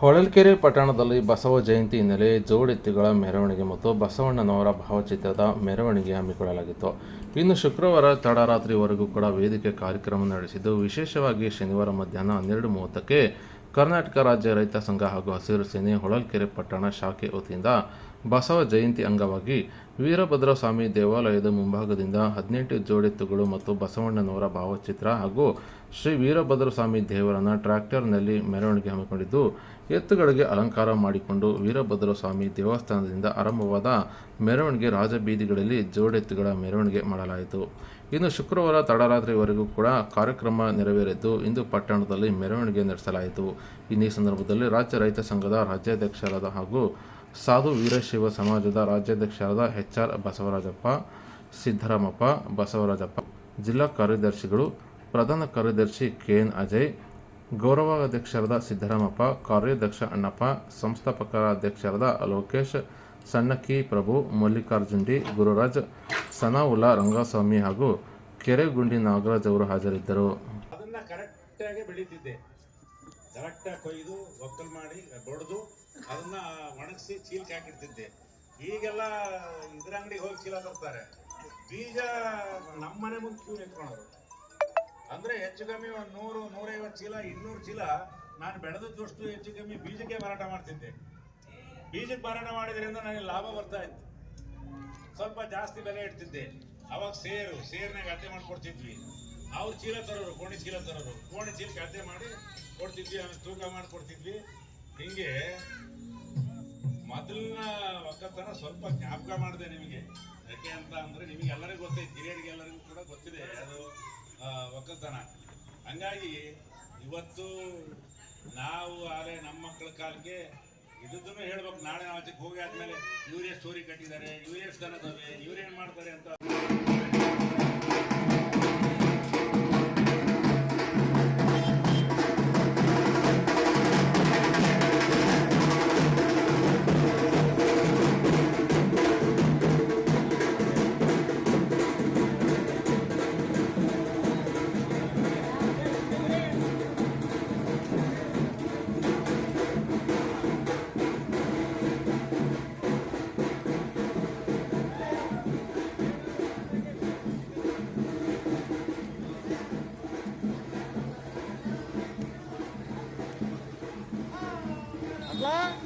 ಹೊಳಲ್ಕೆರೆ ಪಟ್ಟಣದಲ್ಲಿ ಬಸವ ಜಯಂತಿ ಹಿನ್ನೆಲೆ ಜೋಡೆತ್ತುಗಳ ಮೆರವಣಿಗೆ ಮತ್ತು ಬಸವಣ್ಣನವರ ಭಾವಚಿತ್ರದ ಮೆರವಣಿಗೆ ಹಮ್ಮಿಕೊಳ್ಳಲಾಗಿತ್ತು. ಇನ್ನು ಶುಕ್ರವಾರ ತಡರಾತ್ರಿವರೆಗೂ ಕೂಡ ವೇದಿಕೆ ಕಾರ್ಯಕ್ರಮ ನಡೆಸಿದ್ದು, ವಿಶೇಷವಾಗಿ ಶನಿವಾರ ಮಧ್ಯಾಹ್ನ ಹನ್ನೆರಡು ಮೂವತ್ತಕ್ಕೆ ಕರ್ನಾಟಕ ರಾಜ್ಯ ರೈತ ಸಂಘ ಹಾಗೂ ಹಸಿರು ಸೇನೆ ಹೊಳಲ್ಕೆರೆ ಪಟ್ಟಣ ಶಾಖೆ ವತಿಯಿಂದ ಬಸವ ಜಯಂತಿ ಅಂಗವಾಗಿ ವೀರಭದ್ರ ಸ್ವಾಮಿ ದೇವಾಲಯದ ಮುಂಭಾಗದಿಂದ ಹದಿನೆಂಟು ಜೋಡೆತ್ತುಗಳು ಮತ್ತು ಬಸವಣ್ಣನವರ ಭಾವಚಿತ್ರ ಹಾಗೂ ಶ್ರೀ ವೀರಭದ್ರ ಸ್ವಾಮಿ ದೇವರನ್ನು ಟ್ರ್ಯಾಕ್ಟರ್ನಲ್ಲಿ ಮೆರವಣಿಗೆ ಹಮ್ಮಿಕೊಂಡಿದ್ದು, ಎತ್ತುಗಳಿಗೆ ಅಲಂಕಾರ ಮಾಡಿಕೊಂಡು ವೀರಭದ್ರ ಸ್ವಾಮಿ ದೇವಸ್ಥಾನದಿಂದ ಆರಂಭವಾದ ಮೆರವಣಿಗೆ ರಾಜಬೀದಿಗಳಲ್ಲಿ ಜೋಡೆತ್ತುಗಳ ಮೆರವಣಿಗೆ ಮಾಡಲಾಯಿತು. ಇನ್ನು ಶುಕ್ರವಾರ ತಡರಾತ್ರಿವರೆಗೂ ಕೂಡ ಕಾರ್ಯಕ್ರಮ ನೆರವೇರಿದ್ದು, ಇಂದು ಪಟ್ಟಣದಲ್ಲಿ ಮೆರವಣಿಗೆ ನಡೆಸಲಾಯಿತು. ಇನ್ನು ಸಂದರ್ಭದಲ್ಲಿ ರಾಜ್ಯ ರೈತ ಸಂಘದ ರಾಜ್ಯಾಧ್ಯಕ್ಷರಾದ ಹಾಗೂ ಸಾಧು ವೀರಶೈವ ಸಮಾಜದ ರಾಜ್ಯಾಧ್ಯಕ್ಷರಾದ ಎಚ್ ಆರ್ ಬಸವರಾಜಪ್ಪ, ಸಿದ್ದರಾಮಪ್ಪ, ಬಸವರಾಜಪ್ಪ. ಜಿಲ್ಲಾ ಕಾರ್ಯದರ್ಶಿಗಳು, ಪ್ರಧಾನ ಕಾರ್ಯದರ್ಶಿ ಕೆ ಎನ್ ಅಜಯ್, ಗೌರವಾಧ್ಯಕ್ಷರಾದ ಸಿದ್ದರಾಮಪ್ಪ, ಕಾರ್ಯಾಧ್ಯಕ್ಷ ಅಣ್ಣಪ್ಪ ಸಂಸ್ಥಾಪಕರ ಅಧ್ಯಕ್ಷರಾದ ಲೋಕೇಶ್ ಸಣ್ಣಕ್ಕಿ ಪ್ರಭು, ಮಲ್ಲಿಕಾರ್ಜುನ್ ಡಿ, ಗುರುರಾಜ್ ಸನಾವುಲ್ಲಾ ರಂಗಸ್ವಾಮಿ ಹಾಗೂ ಕೆರೆಗುಂಡಿ ನಾಗರಾಜ್ ಅವರು ಹಾಜರಿದ್ದರು. ಕರೆಕ್ಟಾಗಿ ಬೆಳೀತಿದ್ದೆ. ಕರೆಕ್ಟಾಗಿ ಕೊಯ್ದು, ಒಕ್ಕಲ್ ಮಾಡಿ, ಬಡ್ದು ಅದನ್ನ ಒಣಗಿಸಿ ಚೀಲಕ್ಕೆ ಹಾಕಿಡ್ತಿದ್ದೆ. ಈಗೆಲ್ಲ ಇದ್ರ ಅಂಗಡಿಗೆ ಹೋಗಿ ಚೀಲ ತರ್ತಾರೆ. ಬೀಜ ನಮ್ಮ ಮನೆ ಮುಂದೆ ಕ್ಯೂ ನಿಂತ್ಕೊಳೋರು ಅಂದ್ರೆ ಹೆಚ್ಚು ಕಮ್ಮಿ ಒಂದು ನೂರು, ನೂರೈವತ್ತು ಚೀಲ, ಇನ್ನೂರು ಚೀಲ ನಾನು ಬೆಳೆದದ್ದಷ್ಟು ಹೆಚ್ಚು ಕಮ್ಮಿ ಬೀಜಕ್ಕೆ ಮಾರಾಟ ಮಾಡ್ತಿದ್ದೆ. ಬೀಜಕ್ಕೆ ಮಾರಾಟ ಮಾಡಿದ್ರಿಂದ ನನಗೆ ಲಾಭ ಬರ್ತಾ ಇತ್ತು. ಸ್ವಲ್ಪ ಜಾಸ್ತಿ ಬೆಲೆ ಇಡ್ತಿದ್ದೆ. ಅವಾಗ ಸೇರು, ಸೇರ್ನಾಗ ಅಳತೆ ಮಾಡ್ಕೊಡ್ತಿದ್ವಿ. ಅವ್ರು ಚೀಲ ತರೋರು ಕೋಣಿ ಚೀಲ ತರೋರು. ಕೋಣಿ ಚೀಲಕ್ಕೆ ಅಳತೆ ಮಾಡಿ ಕೊಡ್ತಿದ್ವಿ, ಆಮೇಲೆ ತೂಕ ಮಾಡಿ ಕೊಡ್ತಿದ್ವಿ ಹಿಂಗೆ ಮೊದಲಿನ ಒಕ್ಕತನ ಸ್ವಲ್ಪ ಜ್ಞಾಪಕ ಮಾಡಿದೆ ನಿಮಗೆ. ಯಾಕೆ ಅಂತ ಅಂದ್ರೆ ನಿಮಗೆ ಎಲ್ಲರಿಗೂ ಗೊತ್ತೈತೆ ಹಿರಿಯರಿಗೆ ಎಲ್ಲರಿಗೂ ಕೂಡ ಗೊತ್ತಿದೆ ಅದು ಒಕ್ಕಲ್ತನ ಹಂಗಾಗಿ ಇವತ್ತು ನಾವು ಆದ್ರೆ ನಮ್ಮ ಮಕ್ಕಳ ಕಾಲಕ್ಕೆ ಇದ್ದನ್ನು ಹೇಳ್ಬೇಕು. ನಾಳೆ ನಾವು ಹೋಗಿ ಆದ್ಮೇಲೆ ಇವರೇ ಸ್ಟೋರಿ ಕಟ್ಟಿದ್ದಾರೆ, ಇವರೇ ಎಷ್ಟು ದನ ಇದಾವೆ ಇವ್ರೇನ್ ಮಾಡ್ತಾರೆ ಅಂತ. 嗯